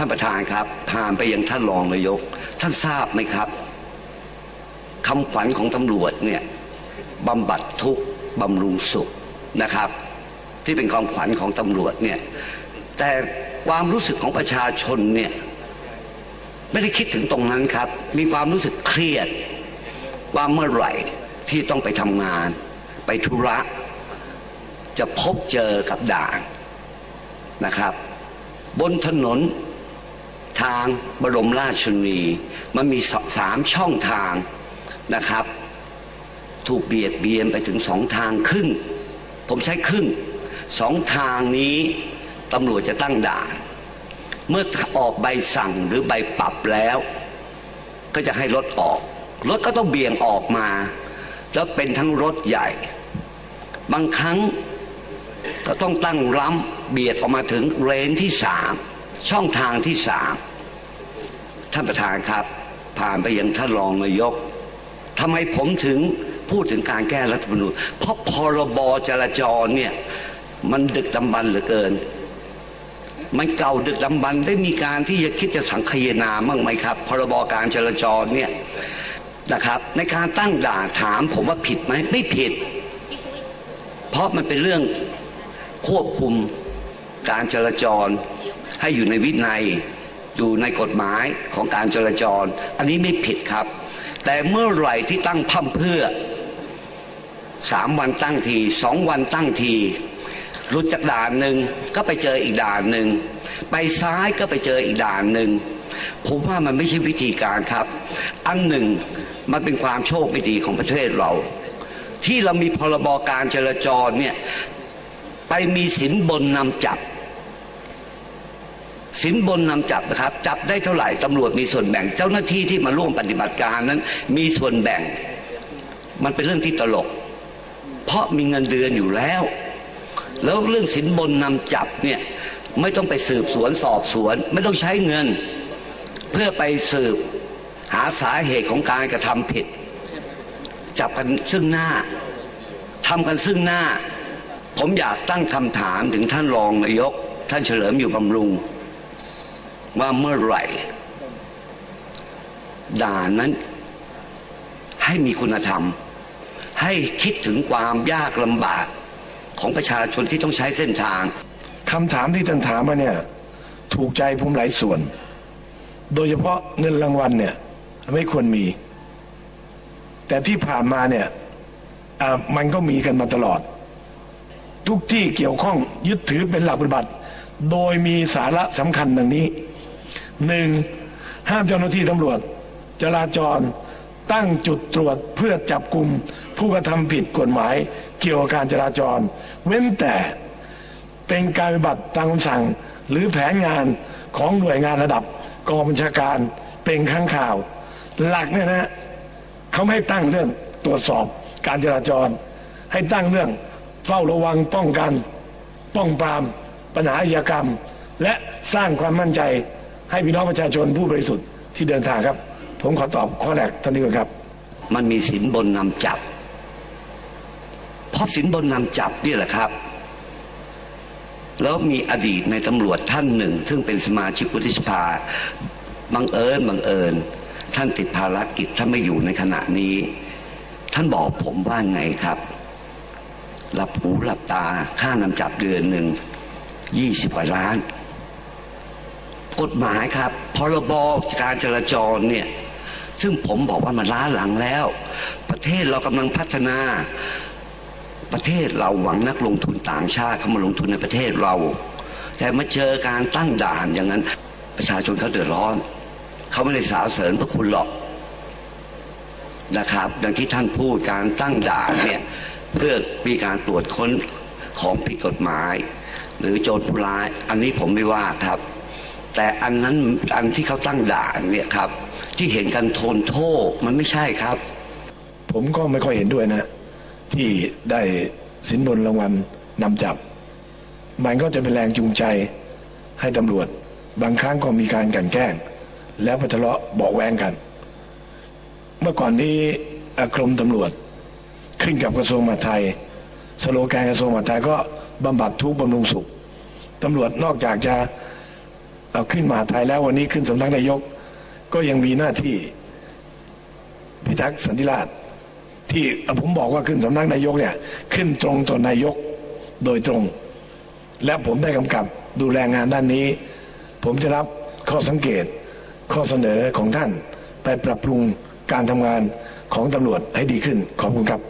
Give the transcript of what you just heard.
ท่านประธานครับผ่านไปยังท่านรองนายก ท่านทราบไหมครับคำขวัญของตำรวจเนี่ยบำบัดทุกบำรุงสุขนะครับ ที่เป็นความขวัญของตำรวจเนี่ยแต่ความรู้สึกของประชาชนเนี่ยไม่ได้คิดถึงตรงนั้นครับ มีความรู้สึกเครียด ว่าเมื่อไหร่ที่ต้องไปทำงาน ไปธุระจะพบเจอกับด่านนะครับ บนถนน ทางบรมราชชนนีมันมีสสามช่องทางนะครับ ถูกเบียดเบียนไปถึงสองทางครึ่ง ผมใช้ครึ่งสองทางนี้ตำรวจจะตั้งด่าน เมื่อออกใบสั่งหรือใบปรับแล้ว ก็จะให้รถออก รถก็ต้องเบี่ยงออกมา แล้วเป็นทั้งรถใหญ่ บางครั้งก็ต้องตั้งล้ำเบียดออกมาถึงเลนที่สามช่องทางที่สาม ท่านประธานครับ ผ่านไปยังท่านรองนายกทำไมผมถึงพูดถึงการแก้รัฐธรรมนูญเพราะพรบจราจรเนี่ยมันดึกดำบรรพ์เหลือเกิน มันเก่าดึกดำบรรพ์ได้มีการที่จะคิดจะสังคายนาบ้างไหมครับ พรบการจราจรเนี่ยนะครับ ในการตั้งด่านถามผมว่าผิดไหมไม่ผิด เพราะมันเป็นเรื่องควบคุมการจราจรให้อยู่ในวินัย อยู่ในกฎหมายของการจราจร อันนี้ไม่ผิดครับ แต่เมื่อไหร่ที่ตั้งพั่มเพื่อสามวันตั้งทีสองวันตั้งทีรุดจากด่านหนึ่งก็ไปเจออีกด่านหนึ่งไปซ้ายก็ไปเจออีกด่านหนึ่งผมว่ามันไม่ใช่วิธีการครับ อันหนึ่งมันเป็นความโชคไม่ดีของประเทศเรา ที่เรามีพรบการจราจรเนี่ยไปมีสินบนนำจับ สินบนนำจับนะครับ จับได้เท่าไหร่ตำรวจมีส่วนแบ่ง เจ้าหน้าที่ที่มาร่วมปฏิบัติการนั้น มีส่วนแบ่ง มันเป็นเรื่องที่ตลก เพราะมีเงินเดือนอยู่แล้ว แล้วเรื่องสินบนนำจับเนี่ยไม่ต้องไปสืบสวนสอบสวน ไม่ต้องใช้เงิน เพื่อไปสืบหาสาเหตุของการกระทำผิด จับกันซึ่งหน้าทำกันซึ่งหน้า ผมอยากตั้งคำถามถึงท่านรองนายก ท่านเฉลิมอยู่บำรุง ว่าเมื่อไหร่ ด่านั้น ให้มีคุณธรรม ให้คิดถึงความยากลำบากของประชาชนที่ต้องใช้เส้นทางคำถามที่ท่านถามมาเนี่ย ถูกใจผมหลายส่วน โดยเฉพาะเงินรางวัลเนี่ย ไม่ควรมี แต่ที่ผ่านมาเนี่ยมันก็มีกันมาตลอด ทุกที่เกี่ยวข้องยึดถือเป็นหลักปฏิบัติ โดยมีสาระสำคัญดังนี้ หนึ่งห้ามเจ้าหน้าที่ตำรวจ จราจรตั้งจุดตรวจเพื่อจับกลุ่มผู้กระทำผิดกฎหมายเกี่ยวกับการจราจร เว้นแต่เป็นการปฏิบัติตามคำสั่ง หรือแผนงานของหน่วยงานระดับกองบัญชาการเป็นข้างข่าว หลักเนี่ยนะเขาไม่ให้ตั้งเรื่องตรวจสอบการจราจร ให้ตั้งเรื่องเฝ้าระวังป้องกัน ป้องปราม ปัญหาอาชญากรรม และสร้างความมั่นใจ ให้พี่น้องประชาชนผู้บริสุทธิ์ที่เดินทางครับ ผมขอตอบข้อแรกเท่านี้ก่อนครับ มันมีสินบนนำจับ เพราะสินบนนำจับนี่แหละครับ แล้วมีอดีตในตำรวจท่านหนึ่ง ซึ่งเป็นสมาชิกวุฒิสภาบังเอิญบังเอิญ ท่านติดภารกิจท่านไม่อยู่ในขณะนี้ ท่านบอกผมว่าไงครับหลับหูหลับตาค่านำจับเดือนหนึ่งยี่สิบกว่าล้าน กฎหมายครับพรบการจราจรเนี่ยซึ่งผมบอกว่ามันล้าหลังแล้ว ประเทศเรากำลังพัฒนา ประเทศเราหวังนักลงทุนต่างชาติเข้ามาลงทุนในประเทศเรา แต่มาเจอการตั้งด่านอย่างนั้น ประชาชนเขาเดือดร้อน เขาไม่ได้สาเสริญพระคุณหรอกนะครับดังที่ท่านพูดการตั้งด่านเนี่ยเพื่อมีการตรวจค้นของผิดกฎหมาย หรือโจรผู้ร้าย อันนี้ผมไม่ว่าครับ แต่อันนั้นอันที่เขาตั้งด่านเนี่ยครับ ที่เห็นกันโทนโทษมันไม่ใช่ครับ ผมก็ไม่ค่อยเห็นด้วยนะ ที่ได้สินบนรางวัลนำจับ มันก็จะเป็นแรงจูงใจให้ตำรวจ บางครั้งก็มีการกันแกล้ง แล้วไปทะเลาะเบาะแวงกัน เมื่อก่อนนี้อะกรมตำรวจขึ้นกับกระทรวงมหาดไทย สโลแกนกระทรวงมหาดไทยก็บำบัดทุกข์บำรุงสุขตำรวจนอกจากจะ เอาขึ้นมาไทยแล้ววันนี้ขึ้นสำนักนายก ก็ยังมีหน้าที่พิทักษ์สันติราษฎร์ที่ผมบอกว่าขึ้นสำนักนายกเนี่ย ขึ้นตรงต่อนายกโดยตรง และผมได้กำกับดูแลงานด้านนี้ ผมจะรับข้อสังเกต ข้อเสนอของท่าน ไปปรับปรุงการทำงานของตำรวจให้ดีขึ้นขอบคุณครับ